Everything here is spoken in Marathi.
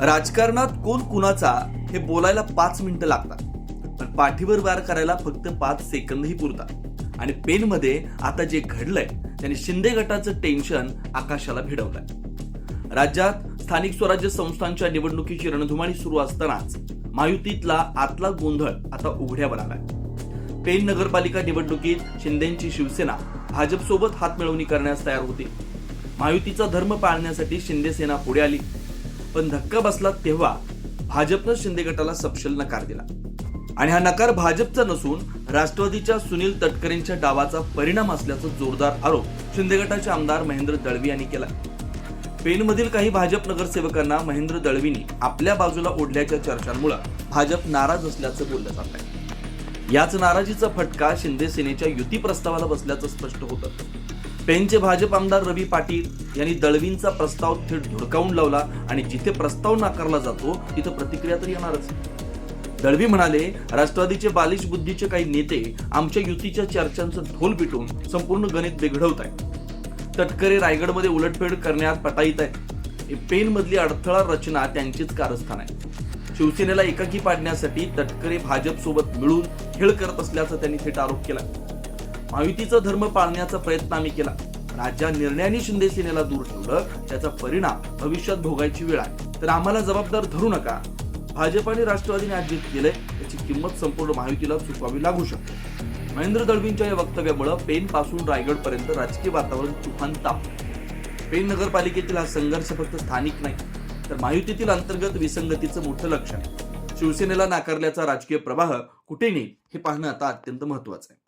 राजकारणात कोण कुणाचा हे बोलायला पाच मिनिटं लागतात. पण पाठीवर वार करायला फक्त पाच सेकंदही पुरतात. आणि पेनमध्ये आता जे घडलंय त्याने शिंदे गटाचं टेन्शन आकाशाला भिडवलंय. राज्यात स्थानिक स्वराज्य संस्थांच्या निवडणुकीची रणधुमाळी सुरू असतानाच महायुतीतला आतला गोंधळ आता उघड्यावर आलाय. पेन नगरपालिका निवडणुकीत शिंदेची शिवसेना भाजपसोबत हात मिळवणी करण्यास तयार होती. महायुतीचा धर्म पाळण्यासाठी शिंदे सेना पुढे आली. पण धक्का बसला तेव्हा भाजपनं शिंदे गटाला सपशेल नकार दिला. आणि हा नकार भाजपचा नसून राष्ट्रवादीच्या सुनील तटकरेंच्या डावाचा परिणाम असल्याचा जोरदार आरोप शिंदे गटाचे आमदार महेंद्र दळवी यांनी केला. पेनमधील काही भाजप नगरसेवकांना महेंद्र दळवींनी आपल्या बाजूला ओढल्याच्या चर्चांमुळे भाजप नाराज असल्याचं बोललं जात आहे. याच नाराजीचा फटका शिंदे सेनेच्या युती प्रस्तावाला बसल्याचं स्पष्ट होतं. पेनचे भाजप आमदार रवी पाटील यांनी दळवींचा प्रस्ताव थेट धुडकावून लावला आणि जिथे प्रस्ताव नाकारला जातो तिथं प्रतिक्रिया तर येणारच. दळवी म्हणाले राष्ट्रवादीचे बालिश बुद्धीचे काही नेते आमच्या युतीच्या चर्चांचं ढोल पिटून संपूर्ण गणित बिघडवत आहेत तटकरे रायगडमध्ये उलटफेड करण्यात पटाईत आहे पेन मधली अडथळा रचना त्यांचीच कारस्थान आहे. शिवसेनेला एकाकी पाडण्यासाठी तटकरे भाजप सोबत मिळून खेळ करत असल्याचा त्यांनी थेट आरोप केला महायुतीचा धर्म पाळण्याचा प्रयत्न आम्ही केला. राज्या निर्णयाने शिंदे सेनेला दूर ठेवलं त्याचा परिणाम भविष्यात भोगायची वेळ आहे तर आम्हाला जबाबदार धरू नका. भाजप आणि राष्ट्रवादीने आज जे केलंय त्याची किंमत संपूर्ण महायुतीला चुकवावी लागू शकते. महेंद्र दळवींच्या या वक्तव्यामुळे पेन पासून रायगड पर्यंत राजकीय वातावरण तुफान तापलं. पेन नगरपालिकेतील हा संघर्ष फक्त स्थानिक नाही तर महायुतीतील अंतर्गत विसंगतीचं मोठं लक्षण आहे. शिवसेनेला नाकारल्याचा राजकीय प्रवाह कुठे नेईल हे पाहणं आता अत्यंत महत्वाचं आहे.